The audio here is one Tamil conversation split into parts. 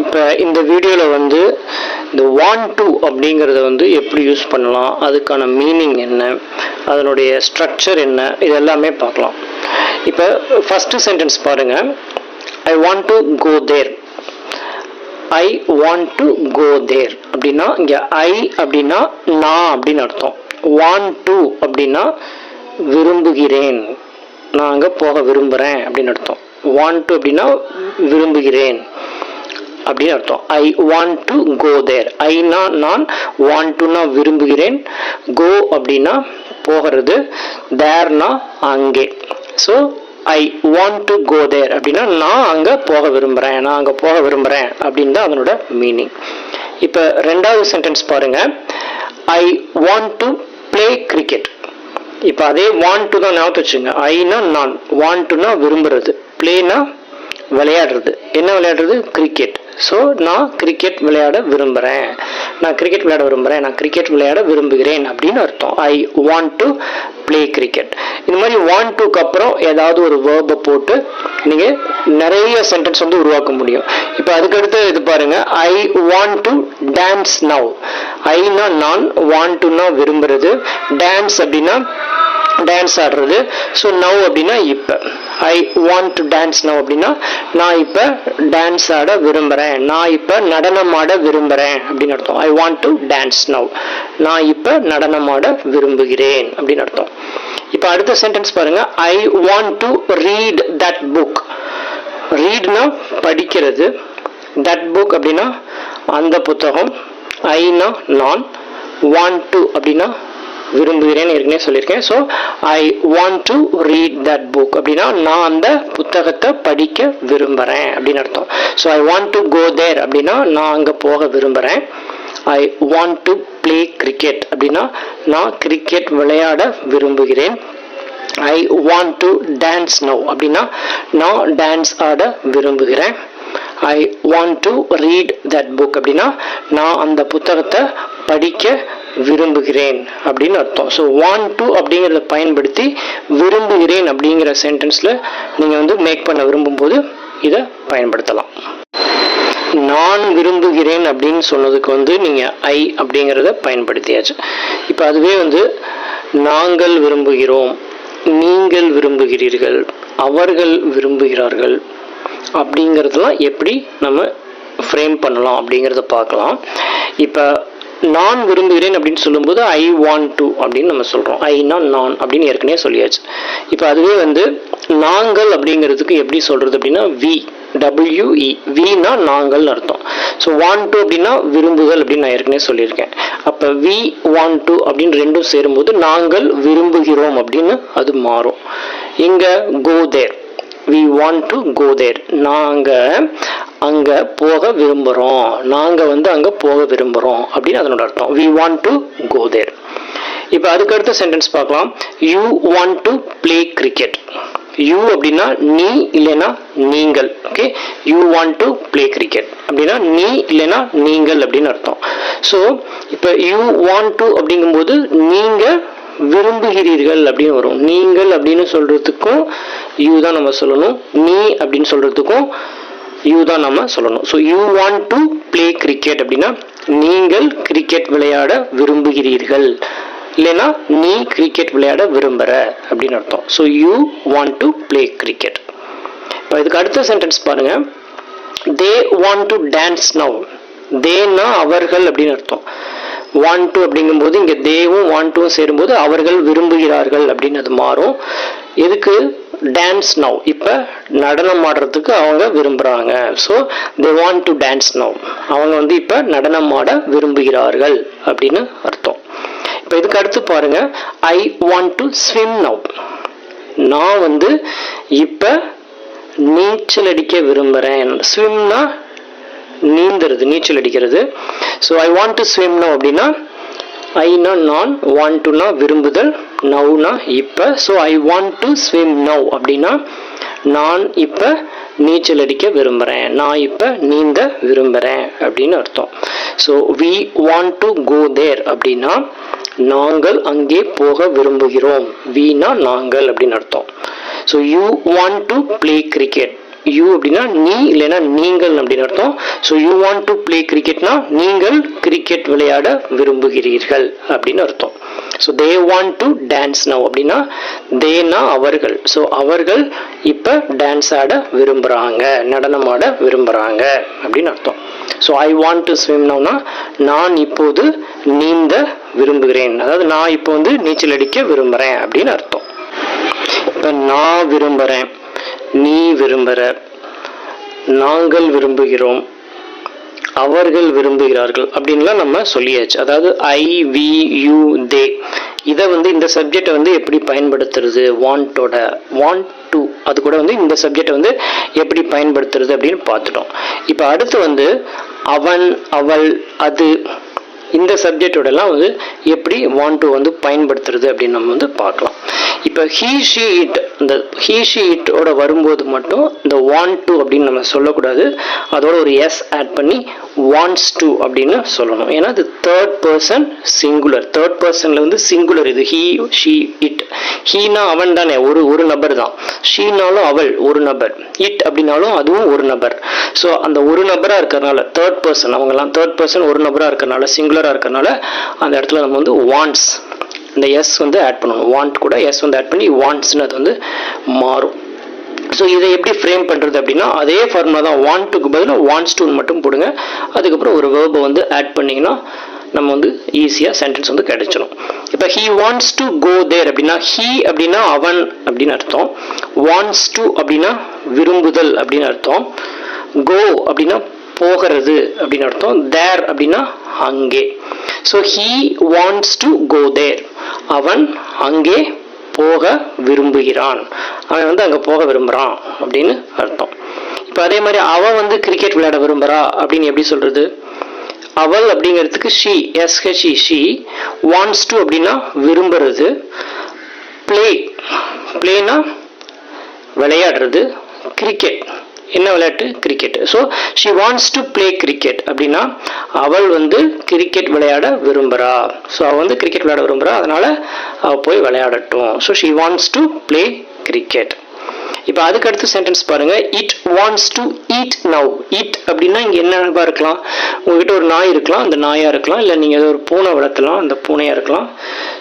இப்போ இந்த வீடியோவில் வந்து இந்த வான் டு அப்படிங்கிறத வந்து எப்படி யூஸ் பண்ணலாம் அதுக்கான மீனிங் என்ன அதனுடைய ஸ்ட்ரக்சர் என்ன இது எல்லாமே பார்க்கலாம். இப்போ ஃபஸ்ட்டு சென்டென்ஸ் பாருங்கள் I want to go there I want to go there அப்படின்னா இங்கே ஐ அப்படின்னா நான் அப்படின்னு அர்த்தம். வாண்ட் டு அப்படின்னா விரும்புகிறேன். நான் அங்கே போக விரும்புகிறேன் அப்படின்னு அர்த்தம். வாண்ட் டு அப்படின்னா விரும்புகிறேன். அப்படின்னு அர்த்தம். ஐ வாண்ட் டு கோ தேர் ஐனா நான் வாண்ட் டுனா விரும்புகிறேன். கோ அப்படின்னா போகிறது. தேர்னா அங்கே. So I want to go there அப்படின்னா நான் அங்கே போக விரும்புகிறேன் நான் அங்கே போக விரும்புகிறேன் அப்படின்னு தான் அதனோட மீனிங் இப்போ ரெண்டாவது சென்டென்ஸ் பாருங்கள் I want to play cricket இப்போ அதே வாண்ட் டு தான் ஞாபகம் வச்சுங்க ஐனா நான். வாண்ட் டுனா விரும்புறது. ப்ளேனா விளையாடுறது. என்ன விளையாடுறது? கிரிக்கெட் ஸோ நான் கிரிக்கெட் விளையாட விரும்புகிறேன் நான் கிரிக்கெட் விளையாட விரும்புகிறேன் நான் கிரிக்கெட் விளையாட விரும்புகிறேன் அப்படின்னு அர்த்தம். I want to play cricket இந்த மாதிரி வாண்ட் டுக்கு அப்புறம் ஏதாவது ஒரு வேர்பை போட்டு நீங்கள் நிறைய சென்டென்ஸ் வந்து உருவாக்க முடியும். இப்போ அதுக்கடுத்து இது பாருங்க. I want to dance now Aina நான் வாண்ட் டுனா விரும்புறது. டான்ஸ் அப்படின்னா டான்ஸ் ஆடுறது. ஸோ நவ் அப்படின்னா இப்போ. I want to dance now அப்படின்னா நான் இப்போ டான்ஸ் ஆட விரும்புகிறேன் நான் இப்போ நடனம் ஆட விரும்புகிறேன் அப்படின்னு அர்த்தம். I want to dance now நான் இப்போ நடனம் ஆட விரும்புகிறேன் அப்படின்னு அர்த்தம். இப்போ அடுத்த சென்டென்ஸ் பாருங்க. I want to read that book ரீட்னா படிக்கிறது. தட் புக் அப்படின்னா அந்த புத்தகம். ஐனா நான். வாண்ட் டு அப்படின்னா விரும்புகிறேன் ஏற்கனவே சொல்லியிருக்கேன். So I want to read that book அப்படின்னா நான் அந்த புத்தகத்தை படிக்க விரும்புகிறேன் அப்படின்னு அர்த்தம். So I want to go there அப்படின்னா நான் அங்கே போக விரும்புகிறேன் I want to play cricket அப்படின்னா நான் கிரிக்கெட் விளையாட விரும்புகிறேன். I want to dance now அப்படின்னா நான் டான்ஸ் ஆட விரும்புகிறேன். I want to read that book அப்படின்னா நான் அந்த புத்தகத்தை படிக்க விரும்புகிறேன் அப்படின்னு அர்த்தம். ஸோ வான் டு அப்படிங்கிறத பயன்படுத்தி விரும்புகிறேன் அப்படிங்கிற சென்டென்ஸில் நீங்கள் வந்து மேக் பண்ண விரும்பும்போது இதை பயன்படுத்தலாம். நான் விரும்புகிறேன் அப்படின்னு சொன்னதுக்கு வந்து நீங்கள் ஐ அப்படிங்கிறத பயன்படுத்தியாச்சு. இப்போ அதுவே வந்து நாங்கள் விரும்புகிறோம் நீங்கள் விரும்புகிறீர்கள் அவர்கள் விரும்புகிறார்கள் அப்படிங்கிறதெல்லாம் எப்படி நம்ம ஃப்ரேம் பண்ணலாம் அப்படிங்கிறத பார்க்கலாம். இப்போ நான் விரும்புகிறேன் அப்படின்னு சொல்லும்போது ஐ வாண்ட் டு அப்படின்னு நம்ம சொல்கிறோம் ஐனா நான் அப்படின்னு ஏற்கனவே சொல்லியாச்சு. இப்போ அதுவே வந்து நாங்கள் அப்படிங்கிறதுக்கு எப்படி சொல்கிறது அப்படின்னா வி டபிள்யூஇ வினா நாங்கள் அர்த்தம். ஸோ வான் டு அப்படின்னா விரும்புதல் அப்படின்னு நான் ஏற்கனவே சொல்லியிருக்கேன். அப்போ வி வான் டு அப்படின்னு ரெண்டும் சேரும்போது நாங்கள் விரும்புகிறோம் அப்படின்னு அது மாறும். இங்கே go there we want to go there நாங்கள் அங்கே போக விரும்புகிறோம் நாங்கள் வந்து அங்கே போக விரும்புகிறோம் அப்படின்னு அதனோட அர்த்தம். We want to go there இப்போ அதுக்கடுத்த சென்டென்ஸ் பார்க்கலாம். You want to play cricket you அப்படின்னா நீ இல்லைன்னா நீங்கள். Okay you want to play cricket அப்படின்னா நீ இல்லைன்னா நீங்கள் அப்படின்னு அர்த்தம். ஸோ இப்போ யூ வாண்ட் டு அப்படிங்கும்போது நீங்கள் விரும்புகிறீர்கள் அப்படின்னு வரும். நீங்கள் அப்படின்னு சொல்கிறதுக்கும் யூ தான் நம்ம சொல்லணும். நீ அப்படின்னு சொல்கிறதுக்கும் யூ தான் நம்ம சொல்லணும். So you want to play cricket அப்படின்னா நீங்கள் கிரிக்கெட் விளையாட விரும்புகிறீர்கள். இல்லைன்னா நீ கிரிக்கெட் விளையாட விரும்புகிற அப்படின்னு அர்த்தம். So you want to play cricket இப்போ இதுக்கு அடுத்த சென்டென்ஸ் பாருங்க. They want to dance now தேனா அவர்கள் அப்படின்னு அர்த்தம். வாண்ட் டு அப்படிங்கும்போது இங்கே தேவும் வாண்ட் டுவும் சேரும்போது அவர்கள் விரும்புகிறார்கள் அப்படின்னு அது மாறும். எதுக்கு? டான்ஸ் நவ் இப்போ நடனம் ஆடுறதுக்கு அவங்க விரும்புகிறாங்க so they want to dance now அவங்க வந்து இப்போ நடனம் ஆட விரும்புகிறார்கள் அப்படின்னு அர்த்தம். இப்போ இதுக்கு அடுத்து பாருங்க. I want to swim now நான் வந்து இப்போ நீச்சல் அடிக்க விரும்புகிறேன் ஸ்விம்னா நீந்துறது நீச்சல் அடிக்கிறது. So I want to swim now அப்படின்னா ஐனா நான் வாண்ட் டுனா விரும்புதல் நவ்னா இப்போ. So I want to swim now அப்படின்னா நான் இப்போ நீச்சல் அடிக்க விரும்புகிறேன் நான் இப்போ நீந்த விரும்புகிறேன் அப்படின்னு அர்த்தம். So we want to go there அப்படின்னா நாங்கள் அங்கே போக விரும்புகிறோம். வீணா நாங்கள் அப்படின்னு அர்த்தம். So you want to play cricket you அப்படின்னா நீ இல்லைன்னா நீங்கள் அப்படின்னு அர்த்தம். So you want to play கிரிக்கெட்னா நீங்கள் கிரிக்கெட் விளையாட விரும்புகிறீர்கள் அப்படின்னு அர்த்தம். So they want to dance now அப்படின்னா தேனா அவர்கள். ஸோ அவர்கள் இப்போ டான்ஸ் ஆட விரும்புகிறாங்க நடனம் ஆட விரும்புகிறாங்க அப்படின்னு அர்த்தம். So I want to swim நவ்னா நான் இப்போது நீந்த விரும்புகிறேன். அதாவது நான் இப்போ வந்து நீச்சல் அடிக்க விரும்புகிறேன் அப்படின்னு அர்த்தம். இப்போ நான் விரும்புகிறேன் நீ விரும்புகிற நாங்கள் விரும்புகிறோம் அவர்கள் விரும்புகிறார்கள் அப்படின்லாம் நம்ம சொல்லியாச்சு. அதாவது ஐ வி யூ தே இதை வந்து இந்த சப்ஜெக்டை வந்து எப்படி பயன்படுத்துறது? வாண்டோட வாண்ட் டு அது கூட வந்து இந்த சப்ஜெக்டை வந்து எப்படி பயன்படுத்துறது அப்படின்னு பார்த்துட்டோம். இப்போ அடுத்து வந்து அவன் அவள் அது இந்த சப்ஜெக்டோடலாம் வந்து எப்படி வாண்ட் டு வந்து பயன்படுத்துறது அப்படின்னு நம்ம வந்து பார்க்கலாம். இப்போ ஹீ ஷீ இட் இந்த ஹீ ஷீ இட்டோட வரும்போது மட்டும் இந்த வாண்ட் டு அப்படின்னு நம்ம சொல்லக்கூடாது. அதோட ஒரு எஸ் ஆட் பண்ணி வாண்ட்ஸ் டு அப்படின்னு சொல்லணும். ஏன்னா இது தேர்ட் பர்சன் சிங்குலர் தேர்ட் பர்சனில் வந்து சிங்குலர் இது ஹீ ஷீ இட் ஹீனா அவன் தானே ஒரு ஒரு நபர் தான். ஷீனாலும் அவள் ஒரு நபர். இட் அப்படின்னாலும் அதுவும் ஒரு நபர். ஸோ அந்த ஒரு நபராக இருக்கிறனால தேர்ட் பர்சன் அவங்கெல்லாம் தேர்ட் பர்சன் ஒரு நபராக இருக்கிறனால சிங்குலராக இருக்கிறனால அந்த இடத்துல நம்ம வந்து வாண்ட்ஸ் இந்த எஸ் வந்து ஆட் பண்ணணும். வாண்ட் கூட எஸ் வந்து ஆட் பண்ணி வாண்ட்ஸ்னு அது வந்து மாறும். ஸோ இதை எப்படி ஃப்ரேம் பண்ணுறது அப்படின்னா அதே ஃபார்முலா தான் வான்ட்டுக்கு பதிலாக வான்ஸ் டூன் மட்டும் போடுங்க. அதுக்கப்புறம் ஒரு வேர்பை வந்து ஆட் பண்ணிங்கன்னா நம்ம வந்து ஈஸியாக சென்டென்ஸ் வந்து கிடைச்சிடும் இப்போ he wants to go there அப்படின்னா ஹீ அப்படின்னா அவன் அப்படின்னு அர்த்தம். வாண்ட்ஸ் டு அப்படின்னா விரும்புதல் அப்படின்னு அர்த்தம். கோ அப்படின்னா போகிறது அப்படின்னு அர்த்தம். தேர் அப்படின்னா அங்கே. So he wants to go there அவன் அங்கே போக விரும்புகிறான். அவன் வந்து அங்கே போக விரும்புகிறான் அப்படின்னு அர்த்தம். இப்போ அதே மாதிரி அவன் வந்து கிரிக்கெட் விளையாட விரும்புகிறா அப்படின்னு எப்படி சொல்கிறது அவள் அப்படிங்கிறதுக்கு she S H E she wants to அப்படின்னா விரும்புறது. ப்ளே பிளேனா விளையாடுறது கிரிக்கெட் என்ன விளையாட்டு? Cricket so she wants to play cricket அப்படின்னா அவள் வந்து கிரிக்கெட் விளையாட விரும்புகிறா ஸோ அவள் வந்து கிரிக்கெட் விளையாட விரும்புகிறா அதனால் அவள் போய் விளையாடட்டும். So she wants to play cricket இப்போ அதுக்கு அடுத்த சென்டென்ஸ் பாருங்க. It wants to eat now eat அப்படின்னா இங்கே என்னவா இருக்கலாம்? உங்ககிட்ட ஒரு நாய் இருக்கலாம். அந்த நாயாக இருக்கலாம். இல்லை நீங்கள் ஏதோ ஒரு பூனை வளர்த்தலாம். அந்த பூனையாக இருக்கலாம்.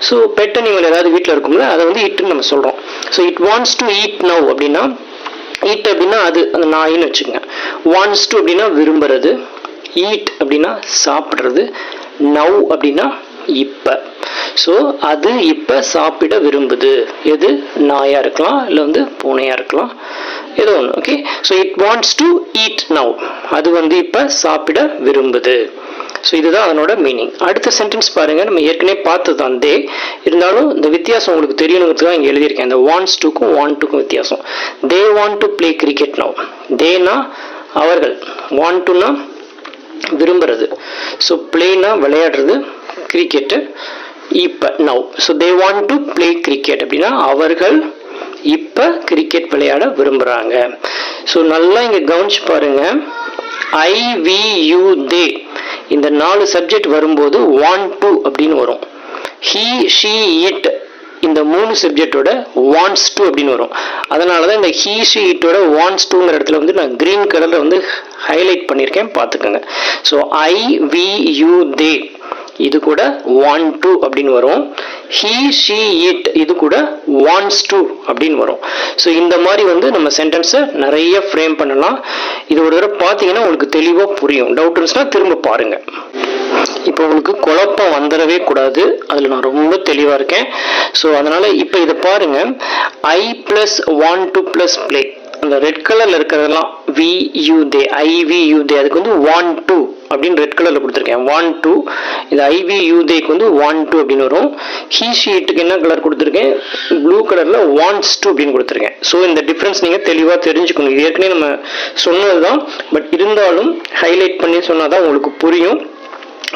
ஸோ பெட்டை நீங்கள் ஏதாவது வீட்டில் இருக்கும்ல அதை வந்து இட்டுன்னு நம்ம சொல்கிறோம் so it wants to eat now அப்படின்னா ஈட் அப்படின்னா அது அந்த நாயின்னு வச்சுக்கோங்க. வான்ஸ் டு அப்படின்னா விரும்புறது ஈட் அப்படின்னா சாப்பிட்றது நவ் அப்படின்னா இப்போ. ஸோ அது இப்போ சாப்பிட விரும்புது. எது? நாயாக இருக்கலாம் இல்லை வந்து பூனையாக இருக்கலாம். ஏதோ ஒன்று okay so it wants to eat now அது வந்து இப்போ சாப்பிட விரும்புது. ஸோ இதுதான் அதனோட மீனிங் அடுத்த சென்டென்ஸ் பாருங்க. நம்ம ஏற்கனவே பார்த்தது தான் தே இருந்தாலும் இந்த வித்தியாசம் உங்களுக்கு தெரியணுங்கிறதுக்காக இங்கே எழுதியிருக்கேன். இந்த வான்ஸ் டுக்கும் வான் டுக்கும் வித்தியாசம். They want to play cricket no தேனா அவர்கள். வாண்ட் டுனா விரும்புறது. ஸோ பிளேனா விளையாடுறது கிரிக்கெட்டு இப்போ now so they want to play cricket அப்படின்னா அவர்கள் இப்போ கிரிக்கெட் விளையாட விரும்புகிறாங்க ஸோ நல்லா இங்கே கவனிச்சு பாருங்க. ஐ வி யூ தே இந்த நாலு சப்ஜெக்ட் வரும்போது ஒன் டு அப்படின்னு வரும். ஹீ ஷீ இட் இந்த மூணு சப்ஜெக்டோட வான்ஸ் டூ அப்படின்னு வரும். அதனால தான் இந்த ஹீ ஷீ இட்டோட வான்ஸ் டூங்கிற இடத்துல வந்து நான் க்ரீன் கலரில் வந்து ஹைலைட் பண்ணியிருக்கேன் பார்த்துக்கோங்க. So I we you they இது கூட ஒன் டூ அப்படின்னு வரும். ஹீ ஷீ இட் இது கூட வாண்ட்ஸ் டு அப்படின்னு வரும். ஸோ இந்த மாதிரி வந்து நம்ம சென்டென்ஸை நிறைய ஃப்ரேம் பண்ணலாம். இது ஒரு தடவை பார்த்தீங்கன்னா உங்களுக்கு தெளிவாக புரியும். டவுட் இருந்துச்சுன்னா திரும்ப பாருங்க. இப்போ உங்களுக்கு குழப்பம் வந்துடவே கூடாது. அதில் நான் ரொம்ப தெளிவாக இருக்கேன். ஸோ அதனால் இப்போ இதை பாருங்க. I plus want to plus play அந்த ரெட் கலரில் இருக்கிறதெல்லாம் we you they I we you they அதுக்கு வந்து ஒன் டூ அப்படின்னு ரெட் கலரில் கொடுத்துருக்கேன். ஒன் டூ இது ஐவி யூதேக்கு வந்து ஒன் டூ அப்படின்னு வரும். ஹீ ஷீட்டுக்கு என்ன கலர் கொடுத்துருக்கேன்? ப்ளூ கலரில் ஒன்ஸ் டூ அப்படின்னு கொடுத்துருக்கேன். ஸோ இந்த டிஃப்ரென்ஸ் நீங்கள் தெளிவாக தெரிஞ்சுக்கணும் இது ஏற்கனவே நம்ம சொன்னது தான் பட் இருந்தாலும் ஹைலைட் பண்ணி சொன்னால் தான் உங்களுக்கு புரியும்.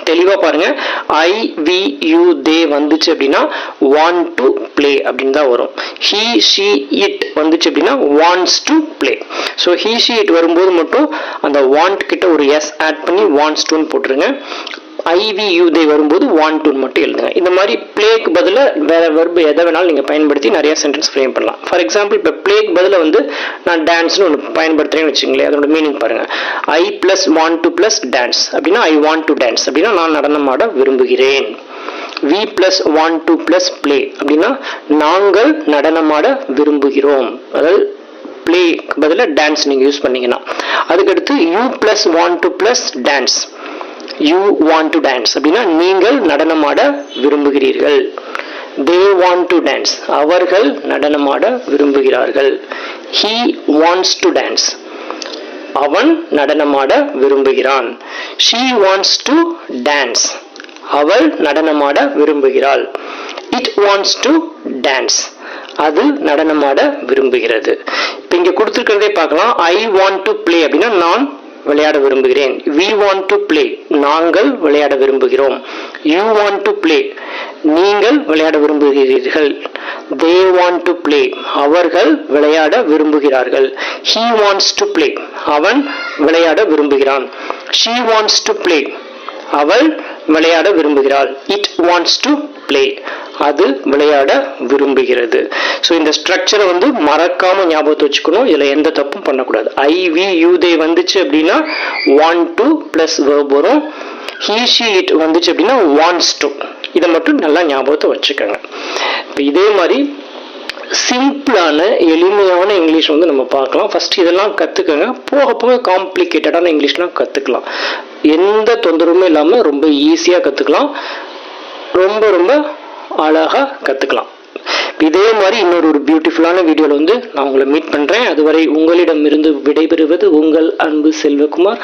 தெளிவாக பாருங்கள் ஐ வி யூ தே வந்துச்சு அப்படின்னா வாண்ட் டு ப்ளே அப்படின்னு தான் வரும். ஹீ ஷீ இட் வந்துச்சு அப்படின்னா wants to play so he she it வரும்போது மட்டும் அந்த வாண்ட் கிட்ட ஒரு எஸ் ஆட் பண்ணி வாண்ட்ஸ் டுன்னு போட்டுருங்க. ஐவியூதை வரும்போது வான் டு மட்டும் எழுதுங்க. இந்த மாதிரி பிளேக்கு பதிலாக வேற வெர்பு எதை வேணாலும் நீங்கள் பயன்படுத்தி நிறைய சென்டென்ஸ் ஃப்ரேம் பண்ணலாம். ஃபார் எக்ஸாம்பிள் இப்போ பிளேக் பதிலாக வந்து நான் டான்ஸ்னு ஒன்று பயன்படுத்துறேன்னு வச்சுங்களேன் அதோட மீனிங் பாருங்க. I plus want to plus dance அப்படின்னா ஐ வாண்ட் டு டான்ஸ் அப்படின்னா நான் நடனமாட விரும்புகிறேன். We plus want to plus play அப்படின்னா நாங்கள் நடனமாட விரும்புகிறோம். அதாவது ப்ளே பதிலாக டான்ஸ் நீங்கள் யூஸ் பண்ணீங்கன்னா. அதுக்கடுத்து you plus want to plus dance you want to dance அப்படின்னா நீங்கள் நடனமாட விரும்புகிறீர்கள். தே வாண்ட் டு டான்ஸ் அவர்கள் நடனமாட விரும்புகிறார்கள். ஹீ வாண்ட்ஸ் டு டான்ஸ் அவன் நடனமாட விரும்புகிறான். ஷீ வாண்ட்ஸ் டு டான்ஸ் அவள் நடனமாட விரும்புகிறாள். இட் வாண்ட்ஸ் டு டான்ஸ் அது நடனமாட விரும்புகிறது. இப்போ இங்கே கொடுத்துருக்கிறதே பார்க்கலாம். ஐ வாண்ட் டு பிளே அப்படின்னா நான் விளையாட விரும்புகிறேன். வி வாண்ட் டு பிளே நாங்கள் விளையாட விரும்புகிறோம். யூ வாண்ட் டு பிளே நீங்கள் விளையாட விரும்புகிறீர்கள். தே வாண்ட் டு பிளே அவர்கள் விளையாட விரும்புகிறார்கள். ஹீ வாண்ட்ஸ் டு பிளே அவன் விளையாட விரும்புகிறான். ஷீ வாண்ட்ஸ் டு பிளே அவள் விளையாட விரும்புகிறாள். இட் வாண்ட்ஸ் டு பிளே அது விளையாட விரும்புகிறது. ஸோ இந்த ஸ்ட்ரக்சரை வந்து மறக்காம ஞாபகத்தை வச்சுக்கணும். இதில் எந்த தப்பும் பண்ணக்கூடாது. ஐவி வி யூ தே வந்துச்சு அப்படின்னா ஒன் டு ப்ளஸ் வேர்ப் வரும். ஹீஷி இட் வந்துச்சு அப்படின்னா வான்ஸ் டு இதை மட்டும் நல்லா ஞாபகத்தை வச்சுக்கோங்க. இப்போ இதே மாதிரி சிம்பிளான எளிமையான இங்கிலீஷ் வந்து நம்ம பார்க்கலாம். ஃபஸ்ட்டு இதெல்லாம் கற்றுக்கங்க போக போக காம்ப்ளிகேட்டடான இங்கிலீஷ்லாம் கற்றுக்கலாம் எந்த தொந்தரவுமே இல்லாமல் ரொம்ப ஈஸியாக கற்றுக்கலாம் ரொம்ப ரொம்ப அழகாக கற்றுக்கலாம் இதே மாதிரி இன்னொரு ஒரு பியூட்டிஃபுல்லான வீடியோவில் வந்து நான் உங்களை மீட் பண்ணுறேன் அதுவரை உங்களிடமிருந்து விடைபெறுவது உங்கள் அன்பு செல்வகுமார்.